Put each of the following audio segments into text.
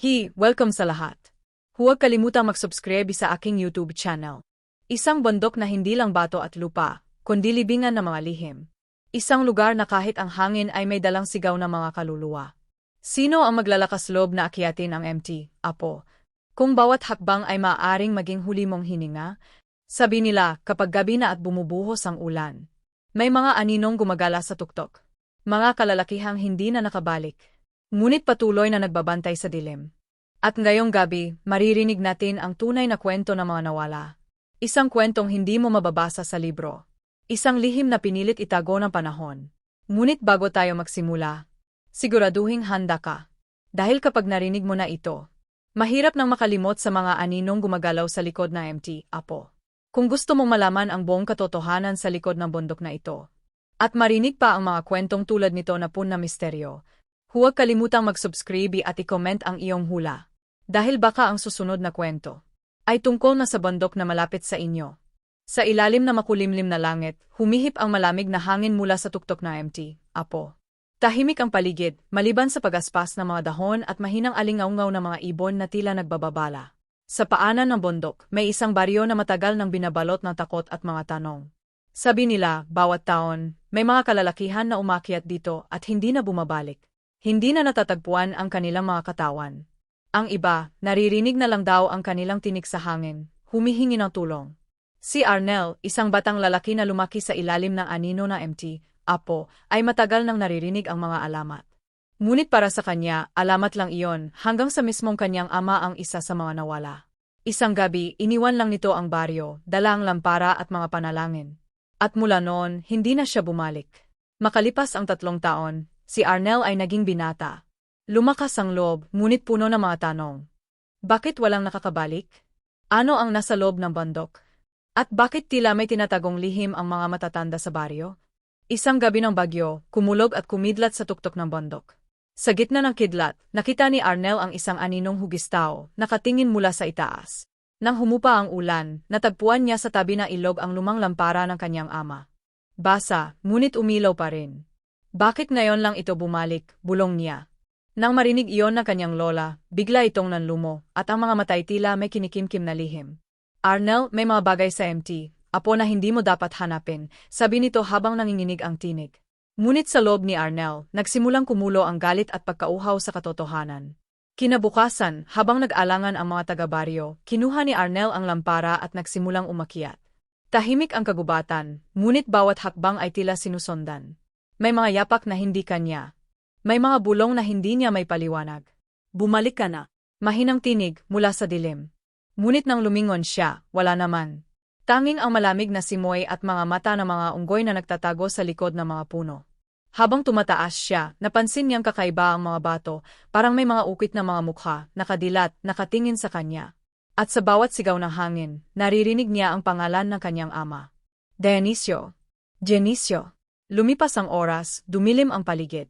Hi, welcome sa lahat. Huwag kalimutang mag-subscribe sa aking YouTube channel. Isang bundok na hindi lang bato at lupa, kundi libingan ng mga lihim. Isang lugar na kahit ang hangin ay may dalang sigaw ng mga kaluluwa. Sino ang maglalakas loob na akyatin ang MT, Apo? Kung bawat hakbang ay maaaring maging huli mong hininga, sabi nila kapag gabi na at bumubuhos ang ulan. May mga aninong gumagala sa tuktok. Mga kalalakihang hindi na nakabalik. Ngunit patuloy na nagbabantay sa dilim. At ngayong gabi, maririnig natin ang tunay na kwento ng mga nawala. Isang kwentong hindi mo mababasa sa libro. Isang lihim na pinilit itago ng panahon. Ngunit bago tayo magsimula, siguraduhing handa ka. Dahil kapag narinig mo na ito, mahirap nang makalimot sa mga aninong gumagalaw sa likod na MT, Apo. Kung gusto mong malaman ang buong katotohanan sa likod ng bundok na ito, at marinig pa ang mga kwentong tulad nito na pun na misteryo, Huwag kalimutang mag-subscribe at i-comment ang iyong hula. Dahil baka ang susunod na kwento ay tungkol na sa bandok na malapit sa inyo. Sa ilalim na makulimlim na langit, humihip ang malamig na hangin mula sa tuktok na MT, Apo. Tahimik ang paligid, maliban sa pagaspas ng mga dahon at mahinang alingaungaw ng mga ibon na tila nagbababala. Sa paanan ng bundok, may isang baryo na matagal nang binabalot ng takot at mga tanong. Sabi nila, bawat taon, may mga kalalakihan na umakyat dito at hindi na bumabalik. Hindi na natatagpuan ang kanilang mga katawan. Ang iba, naririnig na lang daw ang kanilang tinig sa hangin, humihingi ng tulong. Si Arnel, isang batang lalaki na lumaki sa ilalim ng anino na MT, Apo, ay matagal nang naririnig ang mga alamat. Ngunit para sa kanya, alamat lang iyon, hanggang sa mismong kanyang ama ang isa sa mga nawala. Isang gabi, iniwan lang nito ang baryo, dala ang lampara at mga panalangin. At mula noon, hindi na siya bumalik. Makalipas ang tatlong taon, si Arnel ay naging binata. Lumakas ang loob, ngunit puno ng mga tanong. Bakit walang nakakabalik? Ano ang nasa loob ng bandok? At bakit tila may tinatagong lihim ang mga matatanda sa baryo? Isang gabi ng bagyo, kumulog at kumidlat sa tuktok ng bandok. Sa gitna ng kidlat, nakita ni Arnel ang isang aninong hugistao, nakatingin mula sa itaas. Nang humupa ang ulan, natagpuan niya sa tabi ng ilog ang lumang lampara ng kanyang ama. Basa, ngunit umilaw pa rin. Bakit ngayon lang ito bumalik, bulong niya. Nang marinig iyon ng kanyang lola, bigla itong nanlumo, at ang mga matay tila may kinikimkim na lihim. Arnel, may mga bagay sa MT, apo na hindi mo dapat hanapin, sabi nito habang nanginginig ang tinig. Ngunit sa loob ni Arnel, nagsimulang kumulo ang galit at pagkauhaw sa katotohanan. Kinabukasan, habang nag-alangan ang mga taga-baryo, kinuha ni Arnel ang lampara at nagsimulang umakyat. Tahimik ang kagubatan, ngunit bawat hakbang ay tila sinusundan. May mga yapak na hindi kanya. May mga bulong na hindi niya may paliwanag. Bumalik ka na. Mahinang tinig mula sa dilim. Ngunit nang lumingon siya, wala naman. Tanging ang malamig na simoy at mga mata ng mga unggoy na nagtatago sa likod ng mga puno. Habang tumataas siya, napansin niyang kakaiba ang mga bato, parang may mga ukit na mga mukha, nakadilat, nakatingin sa kanya. At sa bawat sigaw ng hangin, naririnig niya ang pangalan ng kanyang ama. Dionisio. Dionisio. Lumipas ang oras, dumilim ang paligid.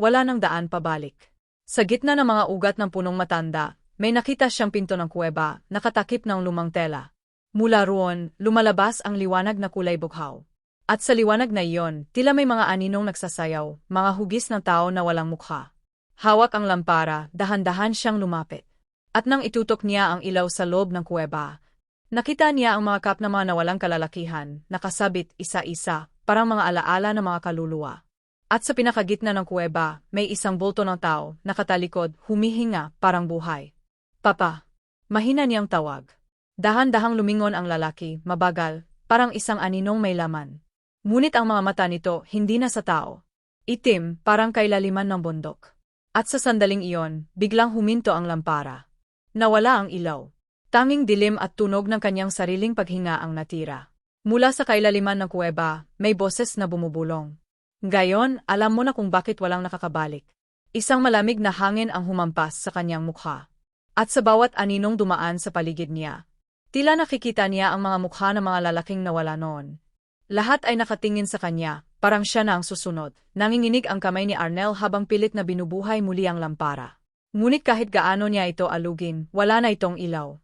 Wala nang daan pabalik. Sa gitna ng mga ugat ng punong matanda, may nakita siyang pinto ng kuweba, nakatakip ng lumang tela. Mula roon, lumalabas ang liwanag na kulay bughaw. At sa liwanag na iyon, tila may mga aninong nagsasayaw, mga hugis ng tao na walang mukha. Hawak ang lampara, dahan-dahan siyang lumapit. At nang itutok niya ang ilaw sa loob ng kuweba, nakita niya ang mga kap na mga nawalang kalalakihan, nakasabit isa-isa, parang mga alaala ng mga kaluluwa. At sa pinakagitna ng kuweba, may isang bulto ng tao, nakatalikod, humihinga, parang buhay. Papa. Mahina niyang tawag. Dahan-dahang lumingon ang lalaki, mabagal, parang isang aninong may laman. Ngunit ang mga mata nito, hindi na sa tao. Itim, parang kailaliman ng bundok. At sa sandaling iyon, biglang huminto ang lampara. Nawala ang ilaw. Tanging dilim at tunog ng kanyang sariling paghinga ang natira. Mula sa kailaliman ng kuweba, may boses na bumubulong. Gayon, alam mo na kung bakit walang nakakabalik. Isang malamig na hangin ang humampas sa kanyang mukha. At sa bawat aninong dumaan sa paligid niya, tila nakikita niya ang mga mukha ng mga lalaking nawala noon. Lahat ay nakatingin sa kanya, parang siya na ang susunod. Nanginginig ang kamay ni Arnel habang pilit na binubuhay muli ang lampara. Ngunit kahit gaano niya ito alugin, wala na itong ilaw.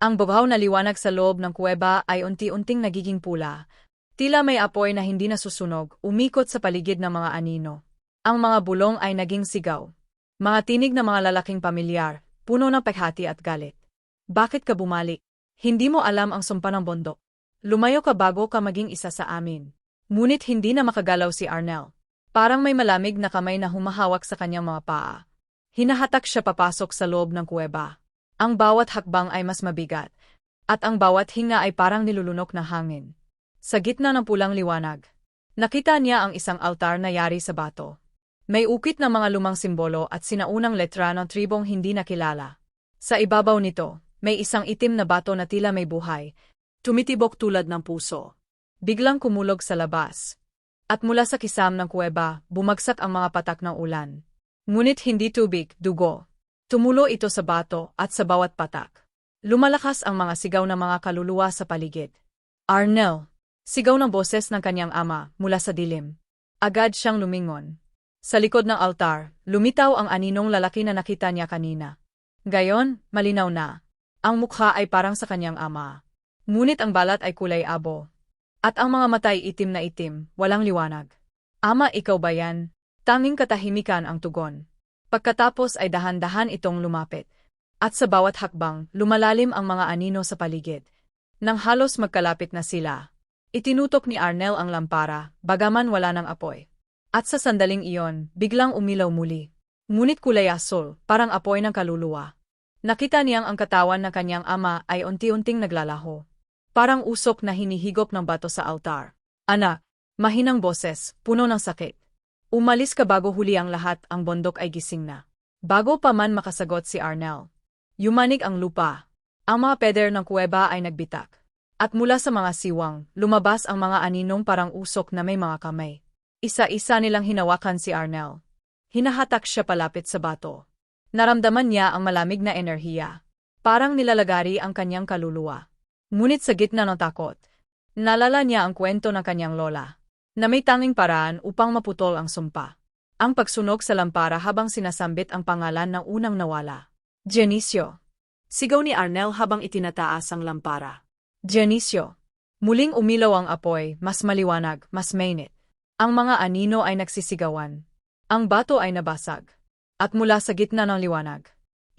Ang bughaw na liwanag sa loob ng kuweba ay unti-unting nagiging pula. Tila may apoy na hindi nasusunog, umikot sa paligid ng mga anino. Ang mga bulong ay naging sigaw. Mga tinig ng mga lalaking pamilyar, puno ng pekhati at galit. Bakit ka bumalik? Hindi mo alam ang sumpa ng bundok. Lumayo ka bago ka maging isa sa amin. Ngunit hindi na makagalaw si Arnel. Parang may malamig na kamay na humahawak sa kanyang mga paa. Hinahatak siya papasok sa loob ng kuweba. Ang bawat hakbang ay mas mabigat, at ang bawat hinga ay parang nilulunok na hangin. Sa gitna ng pulang liwanag, nakita niya ang isang altar na yari sa bato. May ukit na mga lumang simbolo at sinaunang letra ng tribong hindi nakilala. Sa ibabaw nito, may isang itim na bato na tila may buhay, tumitibok tulad ng puso. Biglang kumulog sa labas. At mula sa kisam ng kuweba, bumagsak ang mga patak ng ulan. Ngunit hindi tubig, dugo. Tumulo ito sa bato at sa bawat patak. Lumalakas ang mga sigaw ng mga kaluluwa sa paligid. Arnel! Sigaw ng boses ng kanyang ama mula sa dilim. Agad siyang lumingon. Sa likod ng altar, lumitaw ang aninong lalaki na nakita niya kanina. Gayon, malinaw na. Ang mukha ay parang sa kanyang ama. Ngunit ang balat ay kulay abo. At ang mga matay itim na itim, walang liwanag. Ama ikaw ba yan? Tanging katahimikan ang tugon. Pagkatapos ay dahan-dahan itong lumapit. At sa bawat hakbang, lumalalim ang mga anino sa paligid. Nang halos magkalapit na sila, itinutok ni Arnel ang lampara, bagaman wala ng apoy. At sa sandaling iyon, biglang umilaw muli. Ngunit kulay asol, parang apoy ng kaluluwa. Nakita niyang ang katawan ng kanyang ama ay unti-unting naglalaho. Parang usok na hinihigop ng bato sa altar. Anak, mahinang boses, puno ng sakit. Umalis ka bago huli ang lahat, ang bondok ay gising na. Bago pa man makasagot si Arnel. Yumanig ang lupa. Ang mga peder ng kuweba ay nagbitak. At mula sa mga siwang, lumabas ang mga aninong parang usok na may mga kamay. Isa-isa nilang hinawakan si Arnel. Hinahatak siya palapit sa bato. Naramdaman niya ang malamig na enerhiya. Parang nilalagari ang kanyang kaluluwa. Ngunit sa gitna ng takot, nalala niya ang kwento ng kanyang lola na may tanging paraan upang maputol ang sumpa. Ang pagsunog sa lampara habang sinasambit ang pangalan ng unang nawala. Dionisio. Sigaw ni Arnel habang itinataas ang lampara. Dionisio. Muling umilaw ang apoy, mas maliwanag, mas mainit. Ang mga anino ay nagsisigawan. Ang bato ay nabasag. At mula sa gitna ng liwanag,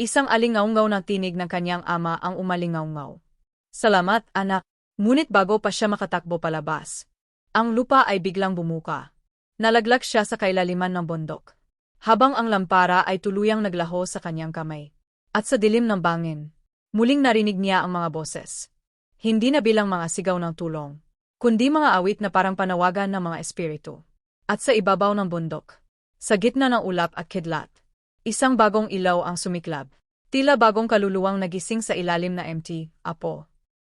isang alingaungaw na tinig ng kanyang ama ang umalingaungaw. Salamat, anak. Ngunit bago pa siya makatakbo palabas, ang lupa ay biglang bumuka. Nalaglag siya sa kailaliman ng bundok. Habang ang lampara ay tuluyang naglaho sa kanyang kamay. At sa dilim ng bangin, muling narinig niya ang mga boses. Hindi na bilang mga sigaw ng tulong, kundi mga awit na parang panawagan ng mga espiritu. At sa ibabaw ng bundok, sa gitna ng ulap at kidlat, isang bagong ilaw ang sumiklab. Tila bagong kaluluwang nagising sa ilalim na empty, apo.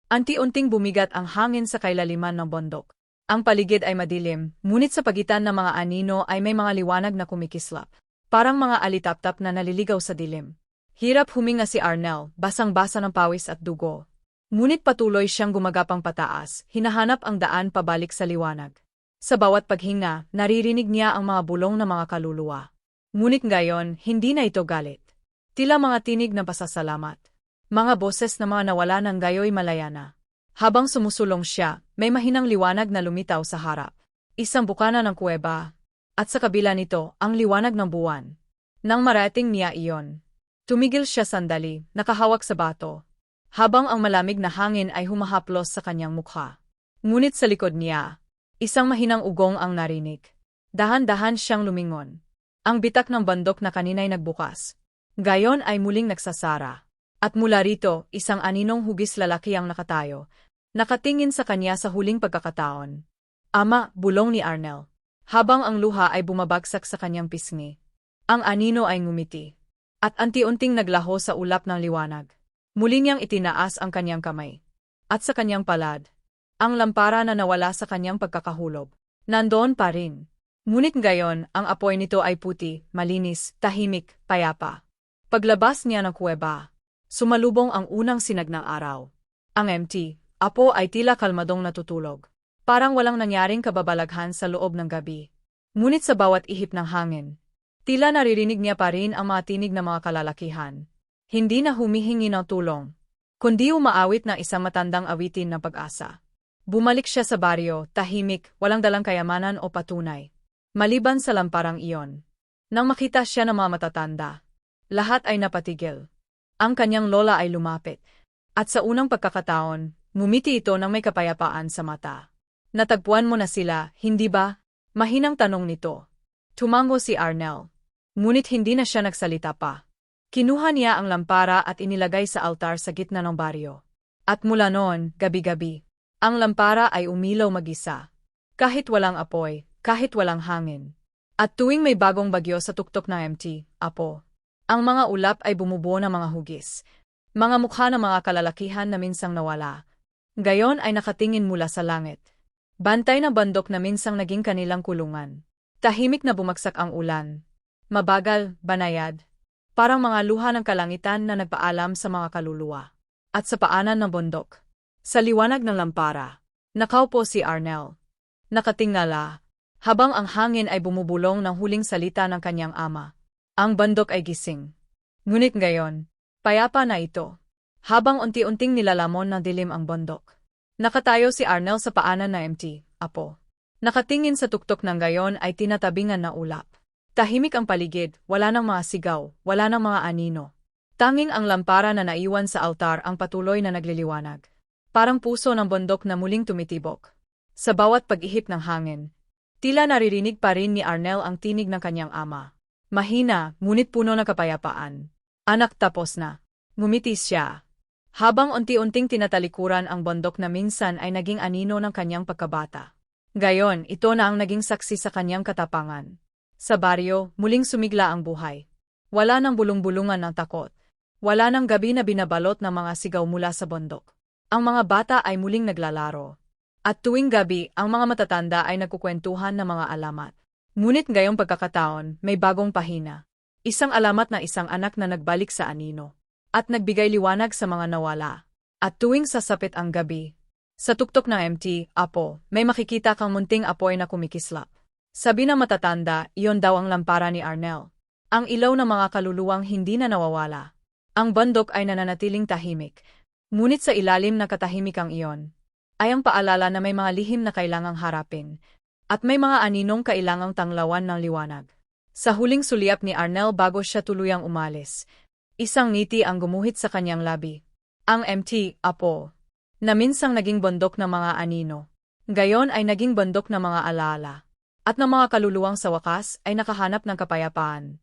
Anti-unting bumigat ang hangin sa kailaliman ng bundok. Ang paligid ay madilim, ngunit sa pagitan ng mga anino ay may mga liwanag na kumikislap. Parang mga alitaptap na naliligaw sa dilim. Hirap huminga si Arnel, basang-basa ng pawis at dugo. Ngunit patuloy siyang gumagapang pataas, hinahanap ang daan pabalik sa liwanag. Sa bawat paghinga, naririnig niya ang mga bulong ng mga kaluluwa. Ngunit ngayon, hindi na ito galit. Tila mga tinig ng pasasalamat. Mga boses na mga nawala ng gayoy malaya na. Habang sumusulong siya, may mahinang liwanag na lumitaw sa harap. Isang bukana ng kuweba. At sa kabila nito, ang liwanag ng buwan. Nang marating niya iyon, tumigil siya sandali, nakahawak sa bato. Habang ang malamig na hangin ay humahaplos sa kanyang mukha. Ngunit sa likod niya, isang mahinang ugong ang narinig. Dahan-dahan siyang lumingon. Ang bitak ng bandok na kanina'y nagbukas. Gayon ay muling nagsasara. At mula rito, isang aninong hugis lalaki ang nakatayo, Nakatingin sa kanya sa huling pagkakataon. Ama, bulong ni Arnel. Habang ang luha ay bumabagsak sa kanyang pisngi. Ang anino ay ngumiti. At anti-unting naglaho sa ulap ng liwanag. Muli niyang itinaas ang kanyang kamay. At sa kanyang palad, ang lampara na nawala sa kanyang pagkakahulob. Nandoon pa rin. Ngunit gayon, ang apoy nito ay puti, malinis, tahimik, payapa. Paglabas niya ng kuweba, sumalubong ang unang sinag ng araw. Ang empty, Apo ay tila kalmadong natutulog. Parang walang nangyaring kababalaghan sa loob ng gabi. Ngunit sa bawat ihip ng hangin, tila naririnig niya pa rin ang mga tinig ng mga kalalakihan. Hindi na humihingi ng tulong, kundi umaawit ng isang matandang awitin ng pag-asa. Bumalik siya sa baryo, tahimik, walang dalang kayamanan o patunay. Maliban sa lamparang iyon. Nang makita siya ng mga matatanda, lahat ay napatigil. Ang kanyang lola ay lumapit. At sa unang pagkakataon, ngumiti ito ng may kapayapaan sa mata. Natagpuan mo na sila, hindi ba? Mahinang tanong nito. Tumango si Arnel. Ngunit hindi na siya nagsalita pa. Kinuha niya ang lampara at inilagay sa altar sa gitna ng baryo. At mula noon, gabi-gabi, ang lampara ay umilaw mag-isa. Kahit walang apoy, kahit walang hangin. At tuwing may bagong bagyo sa tuktok na MT, apo, ang mga ulap ay bumubuo ng mga hugis. Mga mukha ng mga kalalakihan na minsang nawala. Gayon ay nakatingin mula sa langit. Bantay na bandok na minsang naging kanilang kulungan. Tahimik na bumagsak ang ulan. Mabagal, banayad. Parang mga luha ng kalangitan na nagpaalam sa mga kaluluwa. At sa paanan ng bundok. Sa liwanag ng lampara. Nakaupo si Arnel. Nakatingala. Habang ang hangin ay bumubulong ng huling salita ng kanyang ama. Ang bandok ay gising. Ngunit ngayon, payapa na ito. Habang unti-unting nilalamon ng dilim ang bundok. Nakatayo si Arnel sa paanan na MT, apo. Nakatingin sa tuktok ng gayon ay tinatabingan na ulap. Tahimik ang paligid, wala ng mga sigaw, wala ng mga anino. Tanging ang lampara na naiwan sa altar ang patuloy na nagliliwanag. Parang puso ng bundok na muling tumitibok. Sa bawat pag-ihip ng hangin, tila naririnig pa rin ni Arnel ang tinig ng kanyang ama. Mahina, ngunit puno ng kapayapaan. Anak tapos na. Ngumitis siya. Habang unti-unting tinatalikuran ang bundok na minsan ay naging anino ng kanyang pagkabata. Gayon, ito na ang naging saksi sa kanyang katapangan. Sa baryo, muling sumigla ang buhay. Wala nang bulong-bulungan ng takot. Wala nang gabi na binabalot ng mga sigaw mula sa bundok. Ang mga bata ay muling naglalaro. At tuwing gabi, ang mga matatanda ay nagkukwentuhan ng mga alamat. Ngunit ngayong pagkakataon, may bagong pahina. Isang alamat na isang anak na nagbalik sa anino. At nagbigay liwanag sa mga nawala. At tuwing sasapit ang gabi, sa tuktok ng MT, apo, may makikita kang munting apoy na kumikislap. Sabi ng matatanda, iyon daw ang lampara ni Arnel. Ang ilaw ng mga kaluluwang hindi na nawawala. Ang bandok ay nananatiling tahimik. Ngunit sa ilalim na katahimikang iyon, ay ang paalala na may mga lihim na kailangang harapin, at may mga aninong kailangang tanglawan ng liwanag. Sa huling sulyap ni Arnel bago siya tuluyang umalis, isang ngiti ang gumuhit sa kanyang labi. Ang MT, apo, na minsang naging bundok ng mga anino. Gayon ay naging bundok ng mga alaala. At ng mga kaluluwang sa wakas ay nakahanap ng kapayapaan.